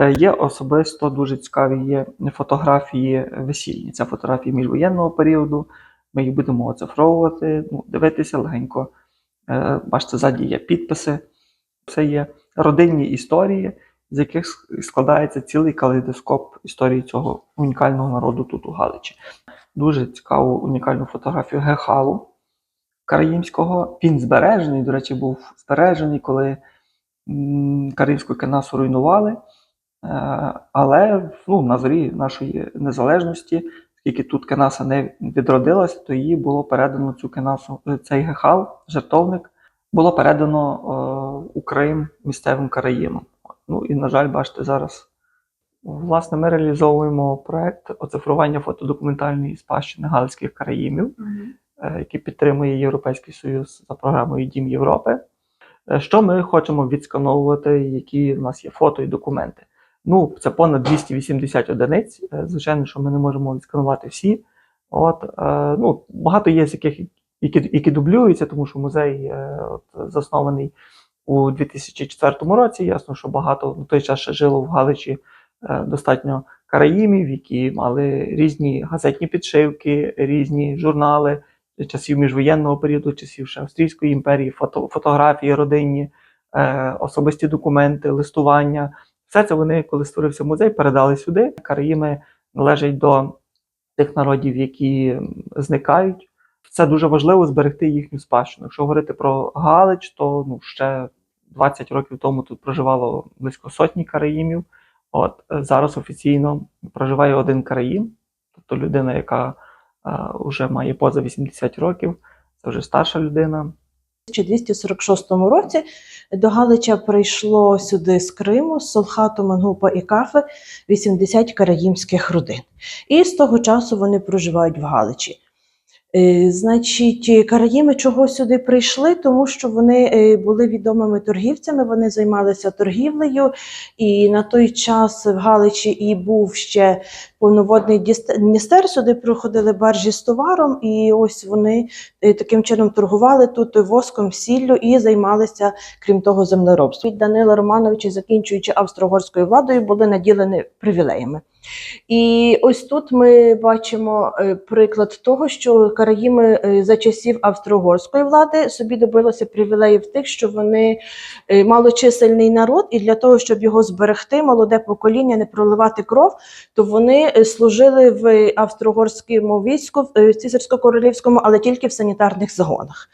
Е, Є особисто дуже цікаві є фотографії весільні. Це фотографії міжвоєнного періоду. Ми їх будемо оцифровувати, ну, дивитися легенько. Е, Бачите, ззаді є підписи. Це є родинні історії, з яких складається цілий калейдоскоп історії цього унікального народу тут у Галичі. Дуже цікаву унікальну фотографію Гехалу Караїмського. Він збережений, до речі, був збережений, коли м, Карибську Кенасу руйнували. Е, Але ну, на зорі нашої незалежності, оскільки тут Кенаса не відродилася, то її було передано цю Кенасу, е, цей гехал, жертовник, було передано е, у Крим місцевим караїмам. Ну і, на жаль, бачите, зараз. Власне, ми реалізовуємо проект оцифрування фотодокументальної спадщини Галицьких караїмів е, який підтримує Європейський Союз за програмою Дім Європи. Що ми хочемо відскановувати, які в нас є фото і документи? Ну, це понад 280 одиниць. Е, Звичайно, що ми не можемо відсканувати всі. От, е, ну, багато є з яких які, які дублюються, тому що музей е, от, заснований у 2004 році. Ясно, що багато в той час ще жило в Галичі достатньо караїмів, які мали різні газетні підшивки, різні журнали часів міжвоєнного періоду, часів ще Австрійської імперії, фото, фотографії родинні, особисті документи, листування. Все це вони, коли створився музей, передали сюди. Караїми належать до тих народів, які зникають. Це дуже важливо зберегти їхню спадщину. Якщо говорити про Галич, то ну, ще 20 років тому тут проживало близько сотні караїмів. От е, зараз офіційно проживає один караїм, тобто людина, яка вже має поза 80 років, це вже старша людина. 1246 році до Галича прийшло сюди з Криму, з Солхату, Мангупа і Кафи 80 караїмських родин. І з того часу вони проживають в Галичі. Е, Значить, караїми чого сюди прийшли? Тому що вони е, були відомими торгівцями, вони займалися торгівлею, і на той час в Галичі і був ще повноводний Дністер. Сюди приходили баржі з товаром, і ось вони е, таким чином торгували тут воском, сіллю і займалися, крім того, землеробством. Від Данила Романовича, закінчуючи австро-угорською владою, були наділені привілеями. І ось тут ми бачимо е, приклад того, що караїми е, за часів австро-угорської влади собі добилися привілеїв тих, що вони малочисельний народ, і для того, щоб його зберегти, молоде покоління, не проливати кров, то вони е, служили в австро-угорському війську, в е, цісарсько-королівському, але тільки в санітарних загонах.